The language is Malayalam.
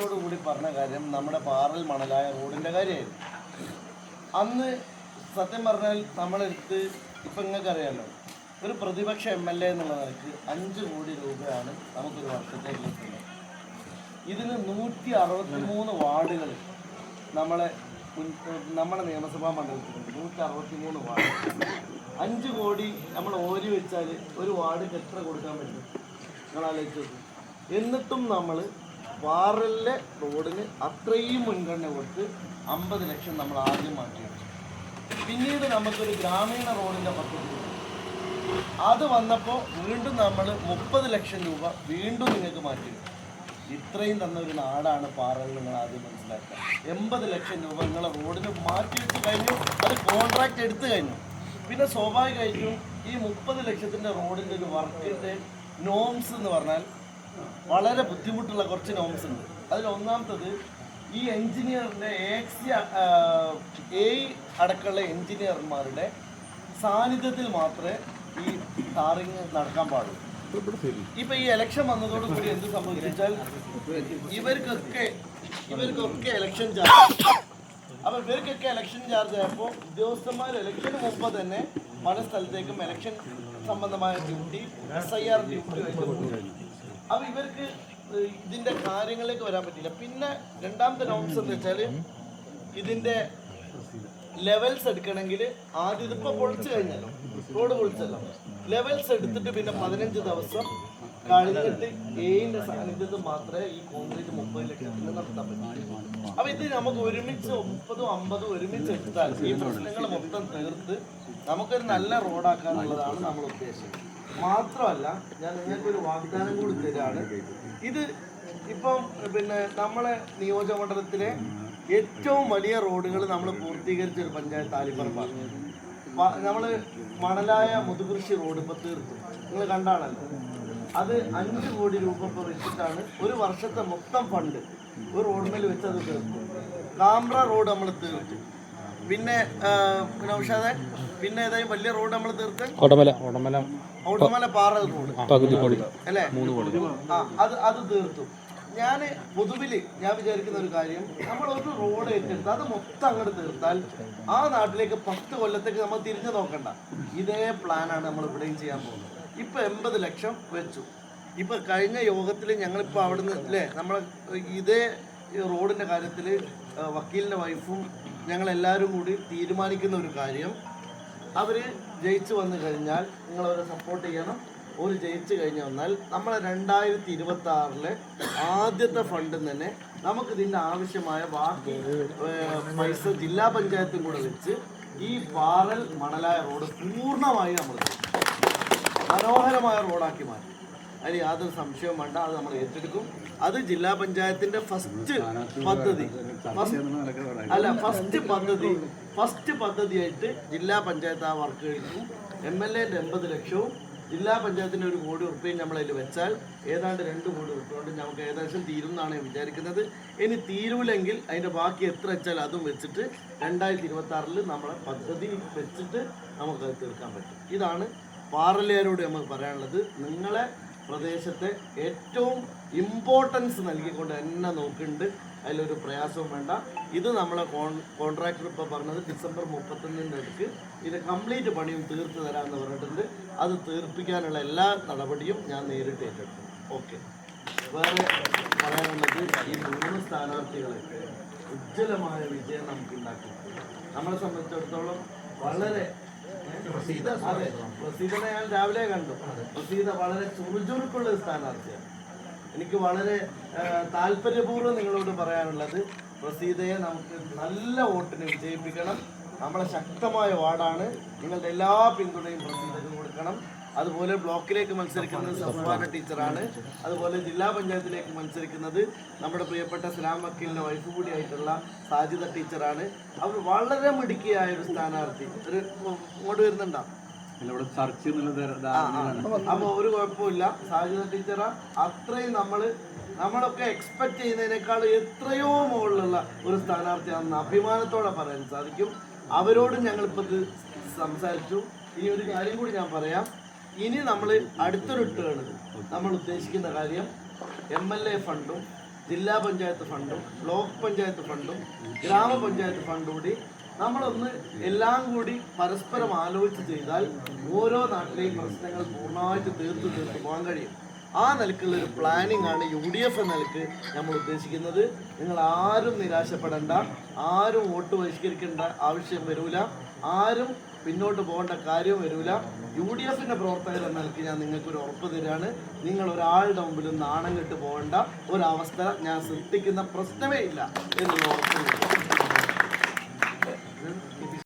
സന്തോഷത്തോടു കൂടി പറഞ്ഞ കാര്യം നമ്മുടെ പാറൽ മണലായ റോഡിന്റെ കാര്യമായിരുന്നു. അന്ന് സത്യം പറഞ്ഞാൽ നമ്മളെടുത്ത് ഇപ്പം നിങ്ങൾക്ക് അറിയാമല്ലോ ഒരു പ്രതിപക്ഷ എം എൽ എ എന്നുള്ള നിലയ്ക്ക് അഞ്ച് കോടി രൂപയാണ് നമുക്കൊരു വർഷത്തേക്ക് കിട്ടുന്നത് ഇതിന് നൂറ്റി അറുപത്തി മൂന്ന് വാർഡുകൾ നമ്മളെ നമ്മുടെ നിയമസഭാ മണ്ഡലത്തിലുണ്ട്. നൂറ്റി അറുപത്തി മൂന്ന് വാർഡ്. അഞ്ച് കോടി നമ്മൾ ഓരി വെച്ചാൽ ഒരു വാർഡ് എത്ര കൊടുക്കാൻ പറ്റും? നിങ്ങൾ ആലോചിച്ചു എന്നിട്ടും നമ്മൾ വാറലിലെ റോഡിന് അത്രയും മുൻഗണന കൊടുത്ത് അമ്പത് ലക്ഷം നമ്മൾ ആദ്യം മാറ്റി പിന്നീട് നമുക്കൊരു ഗ്രാമീണ റോഡിന്റെ പദ്ധതി അത് വന്നപ്പോൾ വീണ്ടും നമ്മൾ മുപ്പത് ലക്ഷം രൂപ വീണ്ടും നിങ്ങൾക്ക് മാറ്റി ഇത്രയും തന്ന ഒരു നാടാണ് പാറകൾ നിങ്ങൾ ആദ്യം മനസ്സിലാക്കുക. എൺപത് ലക്ഷം രൂപ നിങ്ങളെ റോഡിന് മാറ്റി വെച്ച് കഴിഞ്ഞു അത് കോൺട്രാക്ട് എടുത്തു കഴിഞ്ഞു. പിന്നെ സ്വാഭാവികമായിട്ടും ഈ മുപ്പത് ലക്ഷത്തിന്റെ റോഡിന്റെ ഒരു വർക്കിന്റെ നോംസ് എന്ന് പറഞ്ഞാൽ വളരെ ബുദ്ധിമുട്ടുള്ള കുറച്ച് നോംസ് ഉണ്ട്. അതിൽ ഒന്നാമത്തത് ഈ എഞ്ചിനീയറിന്റെ എക്സി എ അടക്കമുള്ള എഞ്ചിനീയർമാരുടെ സാന്നിധ്യത്തിൽ മാത്രമേ ഈ ടാറിങ് നടക്കാൻ പാടുള്ളൂ. ഇപ്പൊ ഈ ഇലക്ഷൻ വന്നതോടുകൂടി എന്ത് സംഭവിച്ചാൽ ഇവർക്കൊക്കെ ഇവർക്കൊക്കെ ഇലക്ഷൻ ചാർജ് അപ്പൊ ഇവർക്കൊക്കെ ഇലക്ഷൻ ചാർജ് ആയപ്പോൾ ഉദ്യോഗസ്ഥന്മാർ ഇലക്ഷന് മുമ്പ് തന്നെ പല സ്ഥലത്തേക്കും ഇലക്ഷൻ സംബന്ധമായ duty S I R duty അപ്പൊ ഇവർക്ക് ഇതിന്റെ കാര്യങ്ങളിലേക്ക് വരാൻ പറ്റില്ല. പിന്നെ രണ്ടാമത്തെ നോംസ് എന്ന് വെച്ചാൽ ഇതിന്റെ ലെവൽസ് എടുക്കണമെങ്കിൽ ആദ്യം ഇതിപ്പോ പൊളിച്ചു കഴിഞ്ഞല്ലോ. റോഡ് പൊളിച്ചല്ലോ. ലെവൽസ് എടുത്തിട്ട് പിന്നെ പതിനഞ്ച് ദിവസം കഴിഞ്ഞിട്ട് എയിന്റെ സാന്നിധ്യത്തിൽ മാത്രമേ ഈ കോൺക്രീറ്റ് മുപ്പത് ലക്ഷത്തിന് നടത്താൻ പറ്റൂ. അപ്പൊ ഇത് നമുക്ക് ഒരുമിച്ച് മുപ്പതും അമ്പതും ഒരുമിച്ച് എടുത്താൽ ഈ പ്രശ്നങ്ങൾ മൊത്തം തീർത്ത് നമുക്കൊരു നല്ല റോഡാക്കാന്നുള്ളതാണ് നമ്മൾ ഉദ്ദേശിക്കുന്നത് മാത്രമല്ല ഞാൻ നിങ്ങൾക്കൊരു വാഗ്ദാനം കൂടി തരാണ്. ഇത് ഇപ്പം പിന്നെ നമ്മളെ നിയോജകമണ്ഡലത്തിലെ ഏറ്റവും വലിയ റോഡുകൾ നമ്മൾ പൂർത്തീകരിച്ച ഒരു പഞ്ചായത്ത് ആലിപ്പറമ്പാണ്. നമ്മൾ മണലായ മുതുകൃഷി റോഡ് ഇപ്പോൾ തീർത്തു. നിങ്ങൾ കണ്ടാണല്ലോ. അത് അഞ്ച് കോടി രൂപ ഇപ്പോൾ വെച്ചിട്ടാണ് ഒരു വർഷത്തെ മൊത്തം ഫണ്ട് ഒരു റോഡിന്മേൽ വെച്ച് അത് തീർത്തു. കാമ്പ്ര റോഡ് നമ്മൾ തീർത്തു. പിന്നെ ആ, പിന്നെ ഏതായാലും വലിയ റോഡ് നമ്മൾ തീർത്ത് ഓടമല ഓടമല ഓടമല പാറ റോഡ്. പകുതി കോടി. അല്ലേ? ആ അത് അത് തീർത്തു. ഞാൻ പൊതുവിൽ ഞാൻ വിചാരിക്കുന്ന ഒരു കാര്യം നമ്മൾ ഒരു റോഡ് ഏറ്റെടുത്ത് അത് മൊത്തം അങ്ങോട്ട് തീർത്താൽ ആ നാട്ടിലേക്ക് പത്ത് കൊല്ലത്തേക്ക് നമ്മൾ തിരിഞ്ഞു നോക്കണ്ട. ഇതേ പ്ലാനാണ് നമ്മൾ ഇവിടെയും ചെയ്യാൻ പോകുന്നത്. ഇപ്പൊ എൺപത് ലക്ഷം വെച്ചു. ഇപ്പൊ കഴിഞ്ഞ യോഗത്തിൽ ഞങ്ങളിപ്പോൾ അവിടുന്ന് അല്ലേ? നമ്മൾ ഇതേ റോഡിന്റെ കാര്യത്തിൽ വക്കീലിന്റെ വൈഫും ഞങ്ങൾ എല്ലാവരും കൂടി തീരുമാനിക്കുന്ന ഒരു കാര്യം അവർ ജയിച്ചു വന്നു കഴിഞ്ഞാൽ നിങ്ങൾ അവരെ സപ്പോർട്ട് ചെയ്യണം. ഒരു ജയിച്ചു കഴിഞ്ഞ് വന്നാൽ നമ്മളെ രണ്ടായിരത്തി ഇരുപത്തി ആറിലെ ആദ്യത്തെ ഫണ്ടിൽ തന്നെ നമുക്ക് ഇതിന്റെ ആവശ്യമായ ബാക്കി പൈസ ജില്ലാ പഞ്ചായത്തും കൂടെ വെച്ച് ഈ പാറൽ മണലായ റോഡ് പൂർണമായി നമ്മൾ മനോഹരമായ റോഡാക്കി മാറ്റും. അതിന് യാതൊരു സംശയവും വേണ്ട. അത് നമ്മൾ ഏറ്റെടുക്കും. അത് ജില്ലാ പഞ്ചായത്തിന്റെ ഫസ്റ്റ് പദ്ധതി. അല്ല ഫസ്റ്റ് പദ്ധതി. ഫസ്റ്റ് പദ്ധതിയായിട്ട് ജില്ലാ പഞ്ചായത്ത് ആ വർക്ക് കഴിക്കും എം എൽ എന്റെ എൺപത് ലക്ഷവും ജില്ലാ പഞ്ചായത്തിന്റെ ഒരു കോടി ഉറുപ്പ്യയും നമ്മളതിൽ വെച്ചാൽ ഏതാണ്ട് രണ്ട് കോടി ഉറുപ്പ്യ നമുക്ക് ഏകദേശം തീരും എന്നാണ് വിചാരിക്കുന്നത്. ഇനി തീരൂലെങ്കിൽ അതിന്റെ ബാക്കി എത്ര വെച്ചാൽ അതും വെച്ചിട്ട് രണ്ടായിരത്തി ഇരുപത്തി ആറിൽ നമ്മളെ പദ്ധതി വെച്ചിട്ട് നമുക്കത് തീർക്കാൻ പറ്റും. ഇതാണ് പാറലേരോട് നമുക്ക് പറയാനുള്ളത്. നിങ്ങളെ പ്രദേശത്തെ ഏറ്റവും ഇമ്പോർട്ടൻസ് നൽകിക്കൊണ്ട് എന്നെ നോക്കുന്നുണ്ട്. അതിലൊരു പ്രയാസവും വേണ്ട. ഇത് നമ്മളെ കോൺ കോൺട്രാക്ടർ ഇപ്പോൾ പറഞ്ഞത് ഡിസംബർ മുപ്പത്തൊന്നിന്റെ അടുക്ക് ഇത് കംപ്ലീറ്റ് പണിയും തീർത്ത് തരാമെന്ന് പറഞ്ഞിട്ടുണ്ട്. അത് തീർപ്പിക്കാനുള്ള എല്ലാ നടപടിയും ഞാൻ നേരിട്ട് ഏറ്റെടുക്കും. ഓക്കെ വേറെ പറയാനുള്ളത് ഈ മൂന്ന് സ്ഥാനാർത്ഥികളെ ഉജ്ജ്വലമായ വിജയം നമുക്ക് ഉണ്ടാക്കി നമ്മളെ സംബന്ധിച്ചിടത്തോളം വളരെ അതെ പ്രസീതനെ ഞാൻ രാവിലെ കണ്ടു. പ്രസീത വളരെ ചുറുചുറുക്കുള്ള സ്ഥാനാർത്ഥിയാണ്. എനിക്ക് വളരെ താല്പര്യപൂർവം നിങ്ങളോട് പറയാനുള്ളത് പ്രസീതയെ നമുക്ക് നല്ല വോട്ടിന് വിജയിപ്പിക്കണം. നമ്മളെ ശക്തമായ വാർഡാണ്. നിങ്ങളുടെ എല്ലാ പിന്തുണയും പ്രസീതക്ക് കൊടുക്കണം. അതുപോലെ ബ്ലോക്കിലേക്ക് മത്സരിക്കുന്നത് സഫ്വാന ടീച്ചറാണ്. അതുപോലെ ജില്ലാ പഞ്ചായത്തിലേക്ക് മത്സരിക്കുന്നത് നമ്മുടെ പ്രിയപ്പെട്ട സലാം വക്കീലിന്റെ വൈഫ് കൂടിയായിട്ടുള്ള സാജിദ ടീച്ചറാണ്. അവർ വളരെ മിടുക്കിയായ ഒരു സ്ഥാനാർത്ഥി. ഒരു ഇങ്ങോട്ട് വരുന്നുണ്ടോ. അപ്പൊ ഒരു കുഴപ്പമില്ല. സാജിദ ടീച്ചറ അത്രയും നമ്മൾ നമ്മളൊക്കെ എക്സ്പെക്ട് ചെയ്യുന്നതിനേക്കാൾ എത്രയോ മുകളിലുള്ള ഒരു സ്ഥാനാർത്ഥിയാണെന്ന് അഭിമാനത്തോടെ പറയാൻ സാധിക്കും. അവരോടും ഞങ്ങളിപ്പോൾ ഇത് സംസാരിച്ചു. ഈ ഒരു കാര്യം കൂടി ഞാൻ പറയാം. ഇനി നമ്മൾ അടുത്തൊരു ഇട്ടാണ് നമ്മൾ ഉദ്ദേശിക്കുന്ന കാര്യം എം എൽ എ ഫണ്ടും ജില്ലാ പഞ്ചായത്ത് ഫണ്ടും ബ്ലോക്ക് പഞ്ചായത്ത് ഫണ്ടും ഗ്രാമപഞ്ചായത്ത് ഫണ്ടും കൂടി നമ്മളൊന്ന് എല്ലാം കൂടി പരസ്പരം ആലോചിച്ച് ചെയ്താൽ ഓരോ നാട്ടിലെയും പ്രശ്നങ്ങൾ പൂർണമായിട്ട് തീർത്ത് തീർത്ത് പോകാൻ കഴിയും. ആ നിലക്കുള്ള ഒരു പ്ലാനിംഗ് ആണ് യു ഡി എഫ് നിലയ്ക്ക് നമ്മൾ ഉദ്ദേശിക്കുന്നത്. നിങ്ങൾ ആരും നിരാശപ്പെടേണ്ട ആരും വോട്ട് ബഹിഷ്കരിക്കേണ്ട ആവശ്യം വരൂല ആരും പിന്നോട്ട് പോകേണ്ട കാര്യം വരൂല. യു ഡി എഫിന്റെ പ്രവർത്തകർ എന്ന ഞാൻ നിങ്ങൾക്ക് ഒരു ഉറപ്പ് തരാണ് നിങ്ങൾ ഒരാളുടെ മുമ്പിലും നാണം കെട്ട് പോകേണ്ട ഒരവസ്ഥ ഞാൻ സൃഷ്ടിക്കുന്ന പ്രശ്നമേ ഇല്ല എന്നുള്ള ഉറപ്പ്.